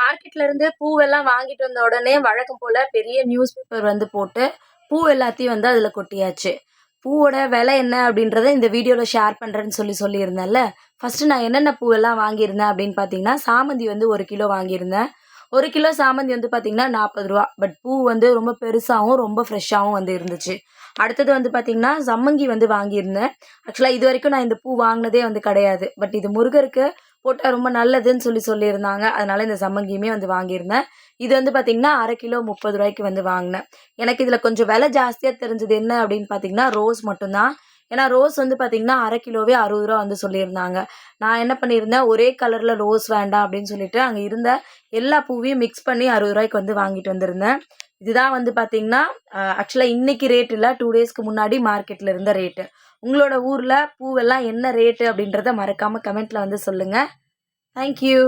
மார்க்கெட்ல இருந்து பூவெல்லாம் வாங்கிட்டு வந்த உடனே வழக்கம் போல் பெரிய நியூஸ் பேப்பர் வந்து போட்டு பூ எல்லாத்தையும் வந்து அதில் கொட்டியாச்சு. பூவோட விலை என்ன அப்படின்றத இந்த வீடியோவில் ஷேர் பண்ணுறேன்னு சொல்லி சொல்லியிருந்தேன்ல. ஃபஸ்ட்டு நான் என்னென்ன பூவெல்லாம் வாங்கியிருந்தேன் அப்படின்னு பார்த்தீங்கன்னா சாமந்தி வந்து ஒரு கிலோ வாங்கியிருந்தேன். ஒரு கிலோ சாமந்தி வந்து பார்த்திங்கன்னா நாற்பது ரூபா. பட் பூ வந்து ரொம்ப பெருசாகவும் ரொம்ப ஃப்ரெஷ்ஷாகவும் வந்து இருந்துச்சு. அடுத்தது வந்து பார்த்திங்கன்னா சம்மங்கி வந்து வாங்கியிருந்தேன். ஆக்சுவலாக இது வரைக்கும் நான் இந்த பூ வாங்கினதே வந்து கிடையாது. பட் இது முருகருக்கு போட்டால் ரொம்ப நல்லதுன்னு சொல்லி சொல்லியிருந்தாங்க. அதனால் இந்த சம்மங்கியுமே வந்து வாங்கியிருந்தேன். இது வந்து பார்த்திங்கன்னா அரை கிலோ முப்பது ரூபாய்க்கு வந்து வாங்கினேன். எனக்கு இதில் கொஞ்சம் விலை ஜாஸ்தியாக தெரிஞ்சது என்ன அப்படின்னு பார்த்தீங்கன்னா ரோஸ் மட்டும்தான். ஏன்னா ரோஸ் வந்து பார்த்திங்கன்னா அரை கிலோவே அறுபது ரூபா வந்து சொல்லியிருந்தாங்க. நான் என்ன பண்ணியிருந்தேன் ஒரே கலரில் ரோஸ் வேண்டாம் அப்படின்னு சொல்லிட்டு அங்கே இருந்த எல்லா பூவையும் மிக்ஸ் பண்ணி அறுபது ரூபாய்க்கு வந்து வாங்கிட்டு வந்திருந்தேன். இதுதான் வந்து பார்த்திங்கன்னா ஆக்சுவலாக இன்றைக்கி ரேட் இல்லை டூ டேஸ்க்கு முன்னாடி மார்க்கெட்டில் இருந்த ரேட்டு உங்களோட ஊரில் பூவெல்லாம் என்ன ரேட்டு அப்படின்றத மறக்காமல் கமெண்ட்டில் வந்து சொல்லுங்கள் தேங்க்யூ